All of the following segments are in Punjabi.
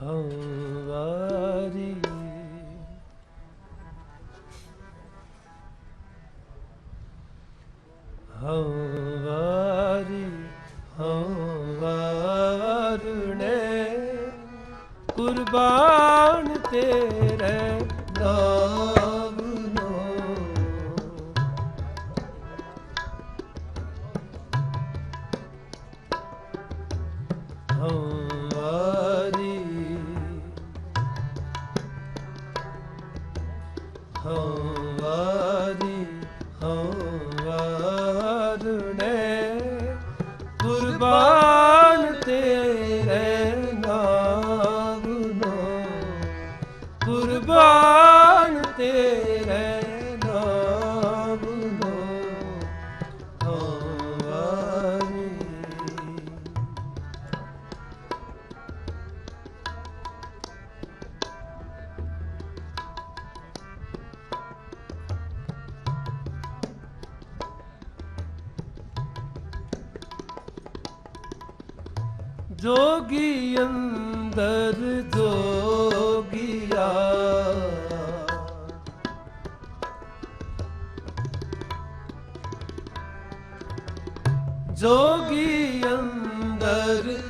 ਹਵਾਰੀ ਹਵਾਰੀ ਹਵਾਰਨੇ ਕੁਰਬਾਨ ਤੇਰੇ ਨਾਮ ਨੂੰ। ਹਵਾਰੀ ਕੁਰਬਾਨ ਤੇਰੇ ਨਾਮ ਨੂੰ ਹਵਾਰੀ ਜੋਗੀ ਅੰਦਰ ਜੋਗੀਆ ਜੋਗੀ ਅੰਦਰ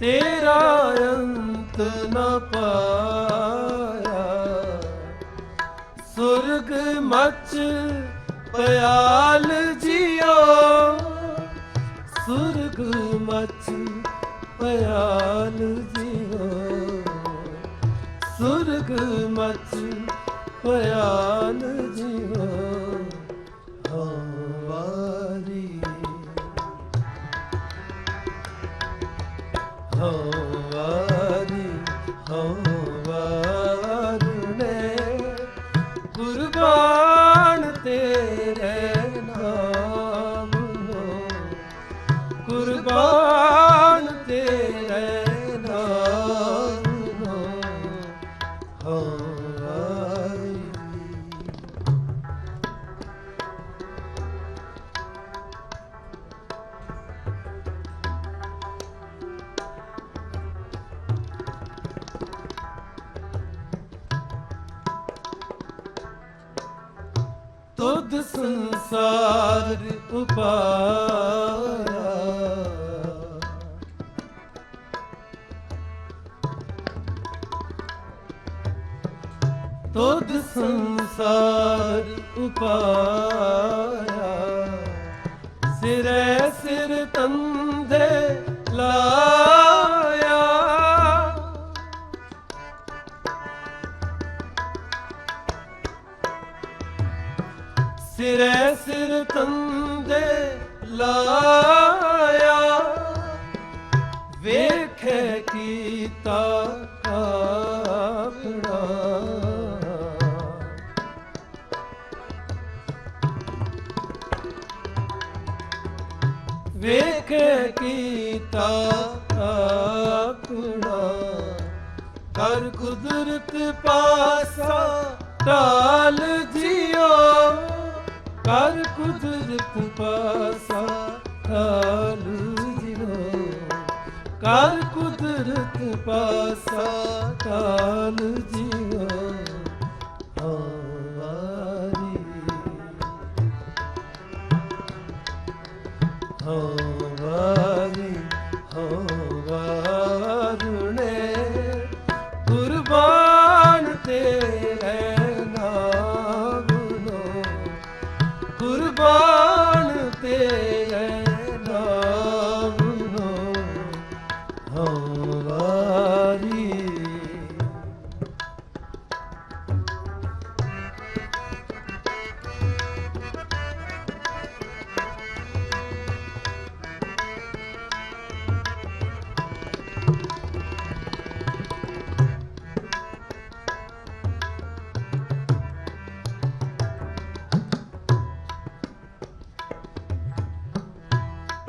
ਤੇਰਾ ਅੰਤ ਨ ਪਾਇਆ। ਸੁਰਗ ਮਚ ਪਿਆਲ ਜਿਓ ਸੁਰਗ ਮਚ ਪਿਆਲ ਜਿਓ ਸੁਰਗ ਮਚ ਪਿਆਲ ਜਿਓ ਹਵਾਰੀ ਕੁਰਬਾਨ ਤੁਧ ਸੰਸਾਰ ਉਪਾਇਆ ਤੁਧ ਸੰਸਾਰ ਉਪਾਇਆ ਸਿਰੇ ਸਿਰ ਤੰਦੇ ਲਾ ਤੰਦੇ ਲਾਇਆ। ਵੇਖੇ ਕੀਤਾ ਆਪਣਾ। ਵੇਖੇ ਕੀਤਾ ਆਪਣਾ। ਕਰ ਕੁਦਰਤ ਪਾਸਾ ਟਾਲ ਜਿਓ। ਕਰ ਕੁਦਰਤ ਪਾਸਾ ਟਾਲ ਜਿਓ ਕਰ ਕੁਦਰਤ ਪਾਸਾ ਟਾਲ ਜਿਓ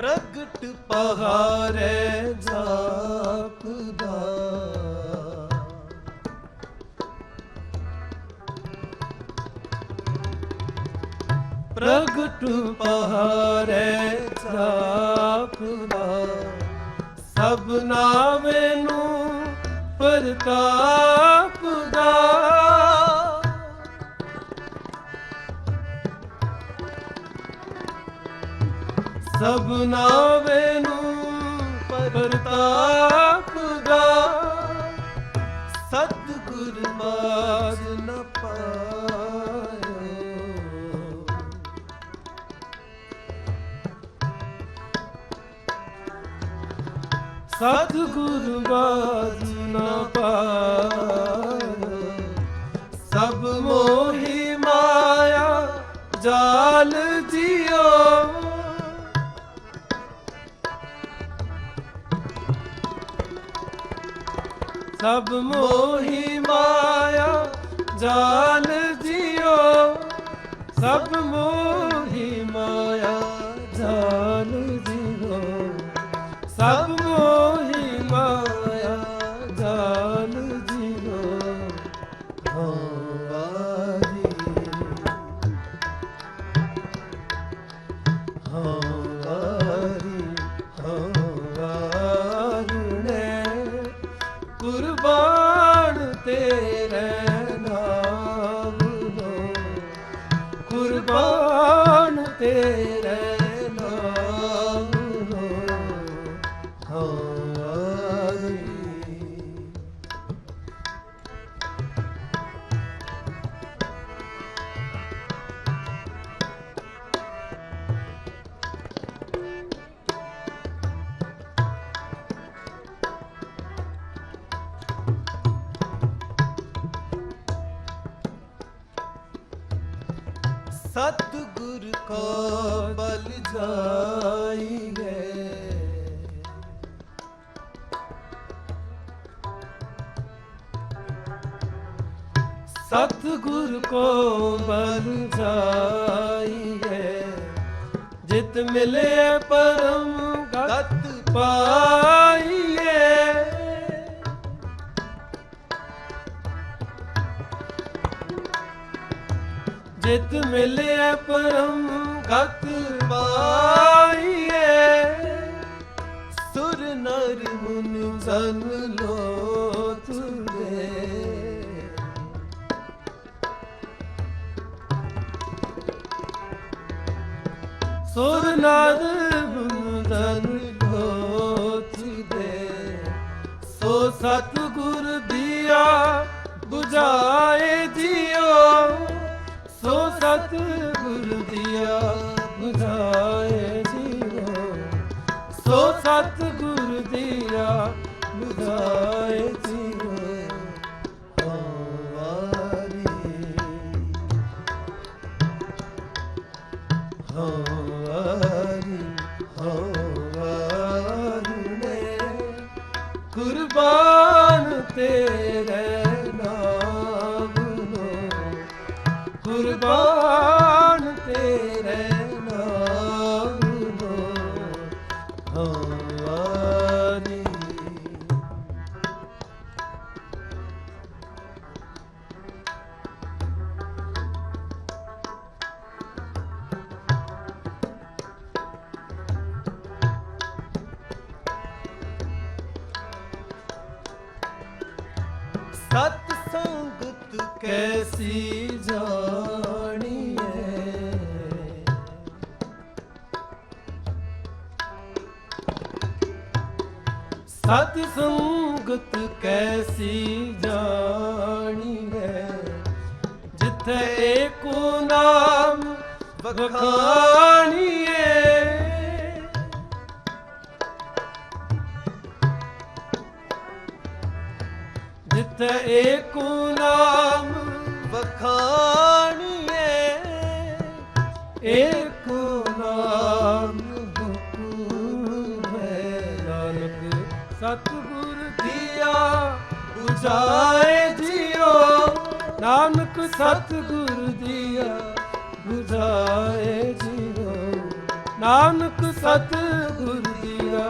ਪ੍ਰਗਟ ਪਹਾਰੇ ਜਾਪਦਾ। ਪ੍ਰਗਟ ਪਹਾਰੇ ਜਾਪਦਾ। ਸਭ ਸਭਨਾ ਨੂੰ ਪ੍ਰਤਾਪ ਦਾ ਸਭਨਾ ਮੈਨੂੰ ਪ੍ਰਤਾਪ ਦਾ। ਸਤਿਗੁਰ ਬਾਜ ਨ ਪਾਇਓ। ਸਤਿਗੁਰ ਬਾਜ ਨ ਪਾਇਓ। ਸਭ ਮੋਹੀ ਮਾਇਆ ਜਾਲ ਸਭ ਮੋਹੀ ਮਾਇਆ ਜਾਲ ਜਿਓ ਸਭ ਮੋਹੀ ਮਾਇਆ ਸਤਿਗੁਰ ਜਾਈ ਹੈ ਜਾਈਏ ਸਤਿਗੁਰ ਕੋ ਬਲ ਹੈ ਜਿਤ ਮਿਲੇ ਪਰਮ ਗਤ ਪਾਈਏ ਜਿਤ ਮਿਲਿਆ ਪਰਮ ਗਤ ਪਾਈਏ ਸੁਰ ਨਰ ਮੁਨ ਜਨ ਲੋ ਤੁਰੇ ਸੁਰ ਨਰ ਮੁਨ ਜਨ ਲੋ ਤੁਰੇ ਸੋ ਸਤਿਗੁਰ ਦੀਆ 부ਝਾਏ ਜਿਉ। ਸੋ ਸਤਿਗੁਰ ਦੀਆ 부ਝਾਏ ਜਿਉ ਸੋ ਸਤਿਗੁਰ ਦੀਆ 부 ਹਵਾਰੀ ਸਤ ਸੰਗਤ ਕੈਸੀ ਜਾਣੀ ਹੈ? ਜਿੱਥੇ ਏਕੋ ਨਾਮ ਵਖਾਣੀਏ ਜਿੱਥੇ ਏਕੋ ਨਾਮ ਵਖਾਣੀਏ ਏਕੋ ਜਾਏ ਜਿਉ ਨਾਨਕ ਸਤਿਗੁਰ ਦੀਆ ਬੁਝਾਏ ਜਿਉ ਨਾਨਕ ਸਤਿਗੁਰ ਦੀਆ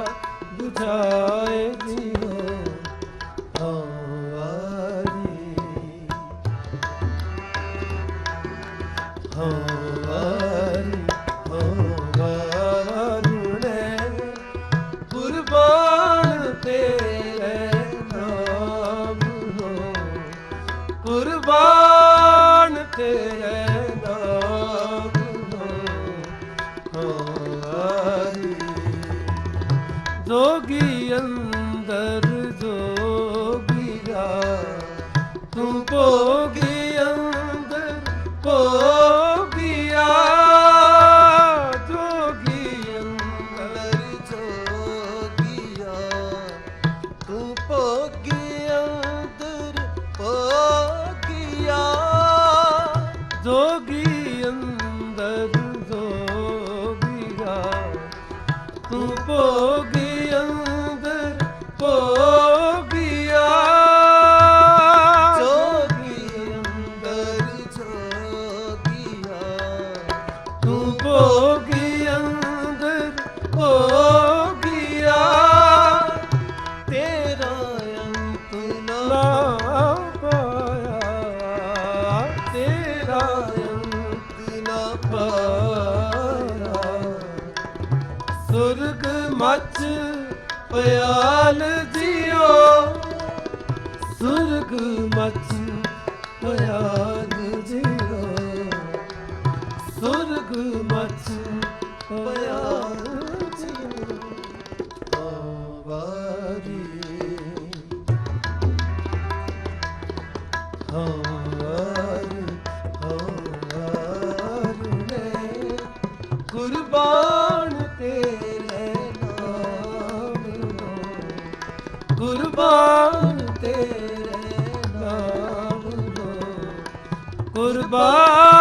ਬੁਝਾਏ ਜਿਉ ਕੁਰਬਾਨ ਤੇਰੇ ਮਚ ਪਿਆਲ ਦਿਓ। ਸੁਰਗ ਮਚ ਪਿਆਲ ਦਿਓ। ਸੁਰਗ ਮਚ ਪਿਆਲ Bye.